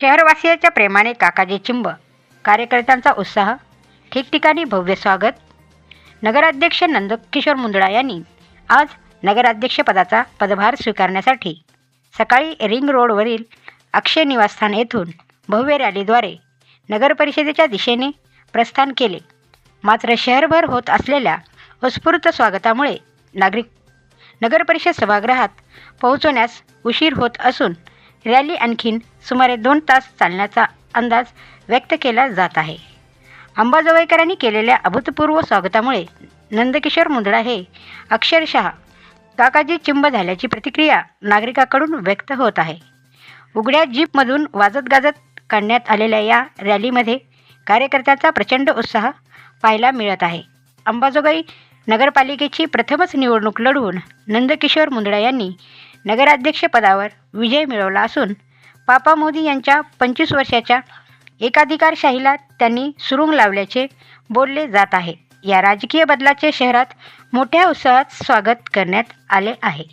शहरवासियाच्या प्रेमाने काकाजी चिंब कार्यकर्त्यांचा उत्साह ठिकठिकाणी भव्य स्वागत. नगराध्यक्ष नंदकिशोर मुंदडा यांनी आज नगराध्यक्षपदाचा पदभार स्वीकारण्यासाठी सकाळी रिंग रोडवरील अक्षय निवासस्थान येथून भव्य रॅलीद्वारे नगरपरिषदेच्या दिशेने प्रस्थान केले. मात्र शहरभर होत असलेल्या उत्स्फूर्त स्वागतामुळे नागरिक नगरपरिषद सभागृहात पोहोचवण्यास उशीर होत असून रॅली आणखीन सुमारे दोन तास चालण्याचा अंदाज व्यक्त केला जात आहे. अंबाजोगाईकरांनी केलेल्या अभूतपूर्व स्वागतामुळे नंदकिशोर मुंदडा हे अक्षरशः काकाजी चिंब झाल्याची प्रतिक्रिया नागरिकाकडून व्यक्त होत आहे. उघड्या जीपमधून वाजत गाजत काढण्यात आलेल्या या रॅलीमध्ये कार्यकर्त्याचा प्रचंड उत्साह पाहायला मिळत आहे. अंबाजोगाई नगरपालिकेची प्रथमच निवडणूक लढवून नंदकिशोर मुंदडा यांनी नगराध्यक्षपदावर विजय मिळवला असून पापा मोदी यांच्या पंचवीस वर्षाच्या एकाधिकारशाहीला त्यांनी सुरुंग लावल्याचे बोलले जात आहे. या राजकीय बदलाचे शहरात मोठ्या उत्साहात स्वागत करण्यात आले आहे.